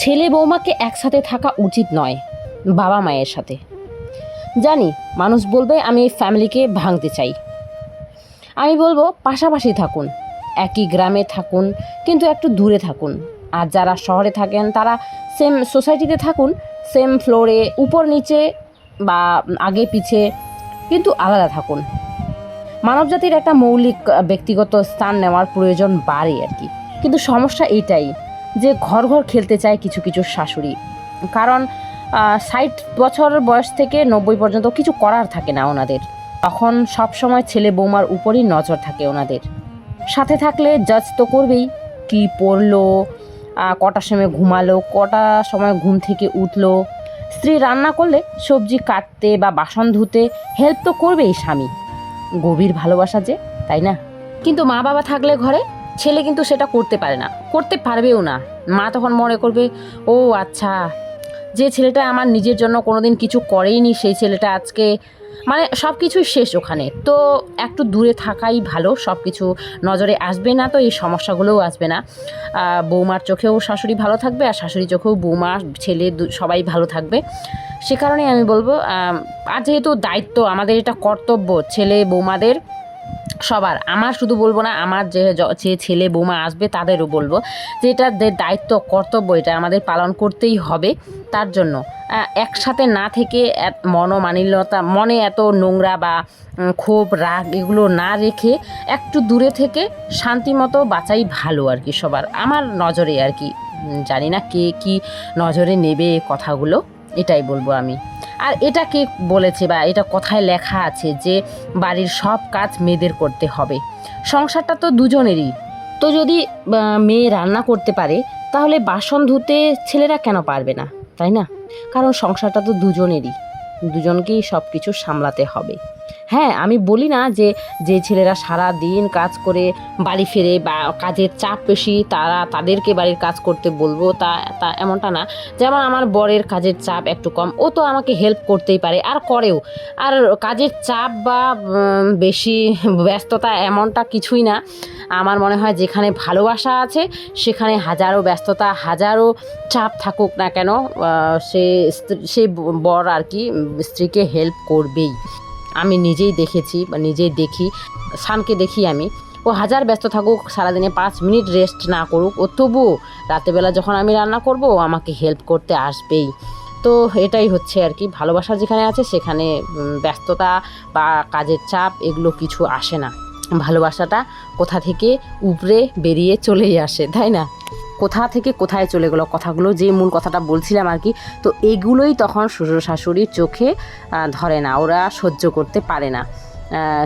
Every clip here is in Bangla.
ছেলে বৌমাকে একসাথে থাকা উচিত নয়, বাবা মায়ের সাথে। জানি, মানুষ বলবে আমি এই ফ্যামিলিকে ভাঙতে চাই। আমি বলব, পাশাপাশি থাকুন, একই গ্রামে থাকুন, কিন্তু একটু দূরে থাকুন। আর যারা শহরে থাকেন, তারা সেম সোসাইটিতে থাকুন সেম ফ্লোরে উপর নিচে বা আগে পিছে, কিন্তু আলাদা থাকুন। মানবজাতির একটা মৌলিক, ব্যক্তিগত স্থান নেওয়ার প্রয়োজন বাড়ে আর কি। কিন্তু সমস্যা এইটাই যে ঘর ঘর খেলতে চায় কিছু কিছু শাশুড়ি। কারণ ষাট বছর বয়স থেকে নব্বই পর্যন্ত কিছু করার থাকে না ওনাদের। তখন সব সময় ছেলে বৌমার উপরই নজর থাকে ওনাদের। সাথে থাকলে জাজ তো করবেই, কি পড়ল কটার সময় ঘুমালো, কটা সময় ঘুম থেকে উঠল। স্ত্রী রান্না করলে সবজি কাটতে বা বাসন ধুতে হেল্প তো করবেই স্বামী। গভীর ভালোবাসা যে, তাই না? কিন্তু মা বাবা থাকলে ঘরে ছেলে কিন্তু সেটা করতে পারে না। করতে পারবেও না। মা তখন মনে করবে, ও আচ্ছা। যে ছেলেটা আমার নিজের জন্য কোনোদিন কিছু করেইনি, সেই ছেলেটা আজকে মানে সব কিছুই শেষ ওখানে। তো একটু দূরে থাকাই ভালো সব কিছু নজরে আসবে না তো, এই সমস্যাগুলোও আসবে না। বৌমার চোখেও শাশুড়ি ভালো থাকবে আর শাশুড়ি চোখেও বৌমা, ছেলে সবাই ভালো থাকবে। সে কারণে আমি বলব আর যেহেতু দায়িত্ব আমাদের, এটা কর্তব্য ছেলে বৌমাদের সবার। আমার শুধু বলব না, আমার যে যে ছেলে বৌমা আসবে তাদেরও বলব যে এটা দায়িত্ব, কর্তব্য, এটা আমাদের পালন করতেই হবে তার জন্য। একসাথে না থেকে মনোমালিন্যতা, মনে এত নোংরা বা ক্ষোভ, রাগ এগুলো না রেখে একটু দূরে থেকে শান্তিমতো বাঁচাই ভালো আর কি সবার। আমার নজরে আর কি জানি না কে কি নজরে নেবে কথাগুলো, এটাই বলব আমি। আর এটা কে বলেছে বা এটা কথায় লেখা আছে যে বাড়ির সব কাজ মেয়েদের করতে হবে। সংসারটা তো দুজনেরই। তো যদি মেয়ে রান্না করতে পারে, তাহলে বাসন ধুতে ছেলেরা কেন পারবে না? তাই না? কারণ সংসারটা তো দুজনেরই। দুজনকেই সব কিছু সামলাতে হবে। হ্যাঁ আমি বলি না যে যে ছেলেরা সারা দিন কাজ করে বাড়ি ফেরে বা কাজের চাপ বেশি, তারা তাদেরকে বাড়ির কাজ করতে বলব, তা তা এমনটা না। যেমন আমার বরের কাজের চাপ একটু কম, ও তো আমাকে হেল্প করতেই পারে, আর করেও। আর কাজের চাপ বা বেশি ব্যস্ততা এমনটা কিছুই না। আমার মনে হয় যেখানে ভালোবাসা আছে, সেখানে হাজারো ব্যস্ততা, হাজারো চাপ থাকুক না কেন সে সে বর আর কি স্ত্রীকে হেল্প করবেই। আমি নিজেই দেখেছি বা নিজেই দেখি সানকে দেখি আমি। ও হাজার ব্যস্ত থাকুক, সারাদিনে পাঁচ মিনিট রেস্ট না করুক, ও তবুও রাতেবেলা যখন আমি রান্না করব আমাকে হেল্প করতে আসবেই। তো এটাই হচ্ছে আর কি, ভালোবাসা যেখানে আছে সেখানে ব্যস্ততা বা কাজের চাপ এগুলো কিছু আসে না। ভালোবাসাটা কোথা থেকে উপরে বেরিয়ে চলেই আসে, তাই না? কোথা থেকে কোথায় চলে গেলো কথাগুলো, যে মূল কথাটা বলছিলাম আর কি, তো এগুলোই তখন শ্বশুর শাশুড়ির চোখে ধরে না, ওরা সহ্য করতে পারে না।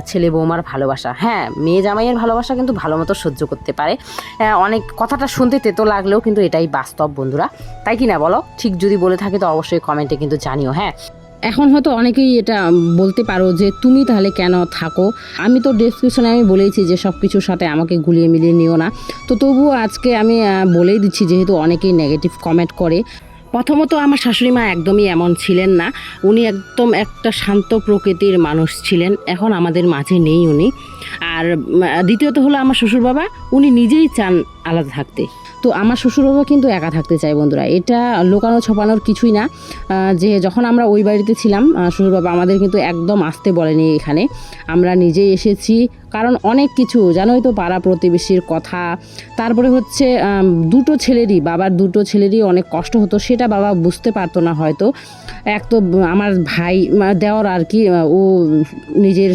ছেলে বৌমার ভালোবাসা। হ্যাঁ মেয়ে জামাইয়ের ভালোবাসা কিন্তু ভালো মতো সহ্য করতে পারে। অনেক কথাটা শুনতে তেতো লাগলেও কিন্তু এটাই বাস্তব, বন্ধুরা। তাই কি না বলো? ঠিক যদি বলে থাকে তো অবশ্যই কমেন্টে কিন্তু জানিও হ্যাঁ। এখন হয়তো অনেকেই এটা বলতে পারো যে তুমি তাহলে কেন থাকো? আমি তো ডেসক্রিপশনে আমি বলেইছি যে সব কিছুর সাথে আমাকে গুলিয়ে মিলিয়ে নিও না। তো তবুও আজকে আমি বলেই দিচ্ছি যেহেতু অনেকেই নেগেটিভ কমেন্ট করে। প্রথমত আমার শাশুড়ি মা একদমই এমন ছিলেন না। উনি একদম একটা শান্ত প্রকৃতির মানুষ ছিলেন। এখন আমাদের মাঝে নেই উনি। আর দ্বিতীয়ত হলো আমার শ্বশুর বাবা উনি নিজেই চান আলাদা থাকতে। তো আমার শ্বশুরবাবা কিন্তু একা থাকতে চায় বন্ধুরা। এটা লোকানো ছপানোর কিছুই না। যে যখন আমরা ওই বাড়িতে ছিলাম শ্বশুরবাবা আমাদের কিন্তু একদম আসতে বলেনি এখানে। আমরা নিজেই এসেছি কারণ অনেক কিছু, জানোই তো পাড়া প্রতিবেশীর কথা। তারপরে হচ্ছে দুটো ছেলেরই, বাবার দুটো ছেলেরই অনেক কষ্ট হতো, সেটা বাবা বুঝতে পারতো না হয়তো। এক তো আমার ভাই দেওর আর কি ও নিজের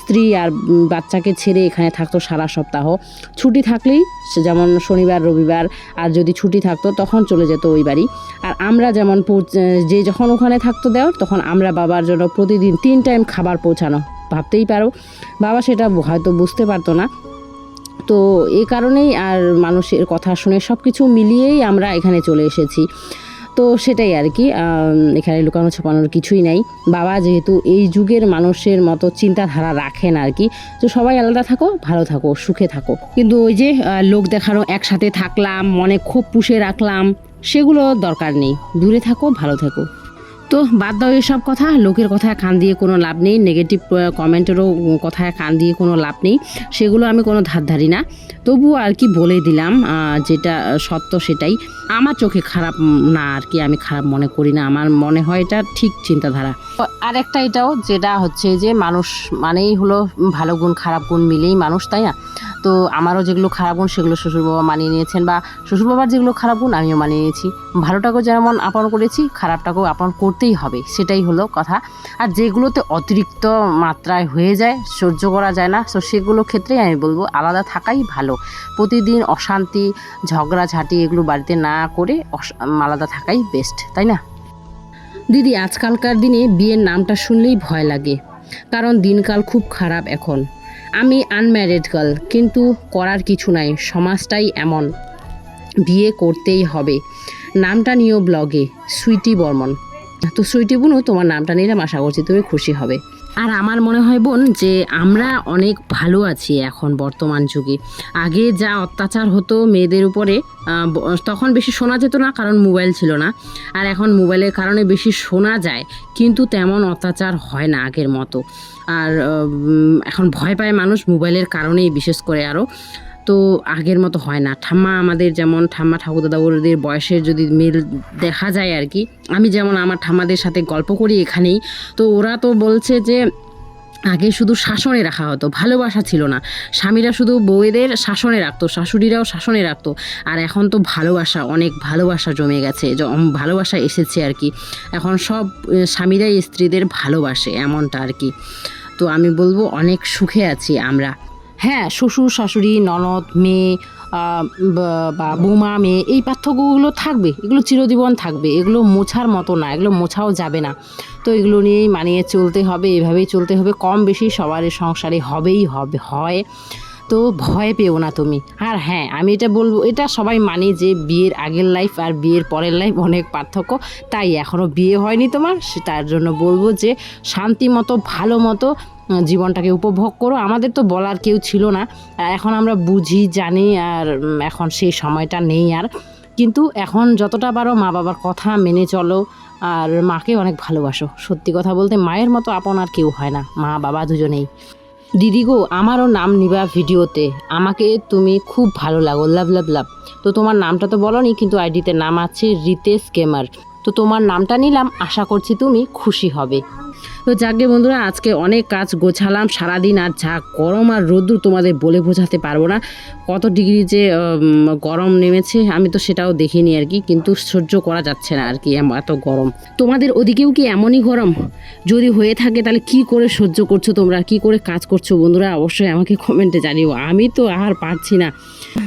স্ত্রী আর বাচ্চাকে ছেড়ে এখানে থাকতো সারা সপ্তাহ। ছুটি থাকলেই যেমন শনিবার, রবিবার, আর যদি ছুটি থাকতো তখন চলে যেত ওই বাড়ি। আর আমরা যেমন যে যখন ওখানে থাকতো দেওর, তখন আমরা বাবার জন্য প্রতিদিন তিন টাইম খাবার পৌঁছানো। ভাবতেই পারো। বাবা সেটা হয়তো বুঝতে পারতো না। তো এই কারণেই আর মানুষের কথা শুনে সব কিছু মিলিয়েই আমরা এখানে চলে এসেছি। তো সেটাই আর কি এখানে লুকানো ছাপানোর কিছুই নাই। বাবা যেহেতু এই যুগের মানুষের মতো চিন্তাধারা রাখেন আর কি, তো সবাই আলাদা থাকো, ভালো থাকো, সুখে থাকো। কিন্তু ওই যে লোক দেখানো, একসাথে থাকলাম, মনে খুব পুষে রাখলাম, সেগুলো দরকার নেই। দূরে থাকো, ভালো থাকো। তো বাদ দাও এসব কথা, লোকের কথায় কান দিয়ে কোনো লাভ নেই নেগেটিভ কমেন্টেরও কথায় কান দিয়ে কোনো লাভ নেই, সেগুলো আমি কোনো ধার ধারি না। তবুও আর কি বলে দিলাম যেটা সত্য সেটাই। আমার চোখে খারাপ না আর কি, আমি খারাপ মনে করি না। আমার মনে হয় এটা ঠিক চিন্তাধারা। আর একটা এটাও, যেটা হচ্ছে যে মানুষ মানেই হলো ভালো গুণ, খারাপ গুণ মিলেই মানুষ, তাই না? তো আমারও যেগুলো খারাপ গুণ, সেগুলো শ্বশুরবাবা মানিয়ে নিয়েছেন বা শ্বশুরবাবার যেগুলো খারাপ গুণ, আমিও মানিয়ে নিয়েছি। ভালোটাকেও যেমন আপন করেছি, খারাপটাকেও আপন করতেই হবে, সেটাই হলো কথা। আর যেগুলোতে অতিরিক্ত মাত্রায় হয়ে যায়, সহ্য করা যায় না, তো সেগুলো ক্ষেত্রেই আমি বলব আলাদা থাকাই ভালো। প্রতিদিন অশান্তি, ঝগড়াঝাঁটি এগুলো বাড়িতে না করে আলাদা থাকাই বেস্ট তাই না? দিদি, আজকালকার দিনে বিয়ের নামটা শুনলেই ভয় লাগে, কারণ দিনকাল খুব খারাপ এখন। আমি আনম্যারিড গার্ল কিন্তু করার কিছু নাই, সমাজটাই এমন। বিয়ে করতেই হবে। নামটা নিও ব্লগে, সুইটি বর্মন। তো সুইটি বোনও তোমার নামটা নিলাম আশা করছি তুমি খুশি হবে। আর আমার মনে হয় বোন যে আমরা অনেক ভালো আছি এখন বর্তমান যুগে। আগে যা অত্যাচার হতো মেয়েদের উপরে তখন বেশি শোনা যেত না কারণ মোবাইল ছিল না। আর এখন মোবাইলের কারণে বেশি শোনা যায়, কিন্তু তেমন অত্যাচার হয় না আগের মতো। আর এখন ভয় পায় মানুষ মোবাইলের কারণেই বিশেষ করে আরও তো আগের মতো হয় না। ঠাম্মা আমাদের যেমন, ঠাম্মা ঠাকুরদাদা ওদের বয়সের যদি মিল দেখা যায় আর কি, আমি যেমন আমার ঠাম্মাদের সাথে গল্প করি এখানেই, তো ওরা তো বলছে যে, আগে শুধু শাসনে রাখা হতো, ভালোবাসা ছিল না। স্বামীরা শুধু বউয়েদের শাসনে রাখতো, শাশুড়িরাও শাসনে রাখতো। আর এখন তো ভালোবাসা, অনেক ভালোবাসা জমে গেছে ভালোবাসা এসেছে আর কি। এখন সব স্বামীরাই স্ত্রীদের ভালোবাসে, এমনটা আর কি। তো আমি বলব অনেক সুখে আছি আমরা। হ্যাঁ শ্বশুর, শাশুড়ি, ননদ, মেয়ে বা- বোমা, মেয়ে, এই পার্থক্যগুলো থাকবে, এগুলো চিরজীবন থাকবে, এগুলো মোছার মতো না, এগুলো মোছাও যাবে না। তো এগুলো নিয়েই মানিয়ে চলতে হবে, এভাবেই চলতে হবে, কম বেশি সবারই সংসারে হবেই হবে, হয়। তো ভয় পেও না তুমি। আর হ্যাঁ আমি এটা বলব, এটা সবাই মানে যে বিয়ের আগের লাইফ আর বিয়ের পরের লাইফ অনেক পার্থক্য। তাই এখনও বিয়ে হয়নি তোমার তার জন্য বলব যে শান্তি মতো, ভালো মতো জীবনটাকে উপভোগ করো। আমাদের তো বলার কেউ ছিল না। এখন আমরা বুঝি, জানি আর এখন সেই সময়টা নেই আর। কিন্তু এখন যতটা পারো মা বাবার কথা মেনে চলো আর মাকে অনেক ভালোবাসো। সত্যি কথা বলতে মায়ের মতো আপন আর কেউ হয় না। মা বাবা দুজনেই। দিদি গো, আমারও নাম নিবা ভিডিওতে। আমাকে তুমি খুব ভালো লাগো, লাভ লাভ লাভ। তো তোমার নামটা তো বলনি, কিন্তু আইডিতে নাম আছে রিতেশ কেমার তো তোমার নামটা নিলাম, আশা করছি তুমি খুশি হবে। তো যাকে বন্ধুরা, আজকে অনেক কাজ গোছালাম, সারাদিন আর যা গরম আর রোদ্দুর তোমাদের বলে বোঝাতে পারব না। কত ডিগ্রি যে গরম নেমেছে, আমি তো সেটাও দেখিনি আর কি, কিন্তু সহ্য করা যাচ্ছে না আর কি এত গরম। তোমাদের ওদিকেও কি এমনই গরম? যদি হয়ে থাকে তাহলে কি করে সহ্য করছ তোমরা? কি করে কাজ করছ বন্ধুরা? অবশ্যই আমাকে কমেন্টে জানিও। আমি তো আর পারছি না।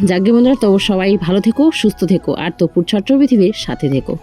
যাকে বন্ধুরা তো সবাই ভালো থেকো, সুস্থ থেকো, আর তো ছোট্ট পৃথিবীর সাথে থেকো।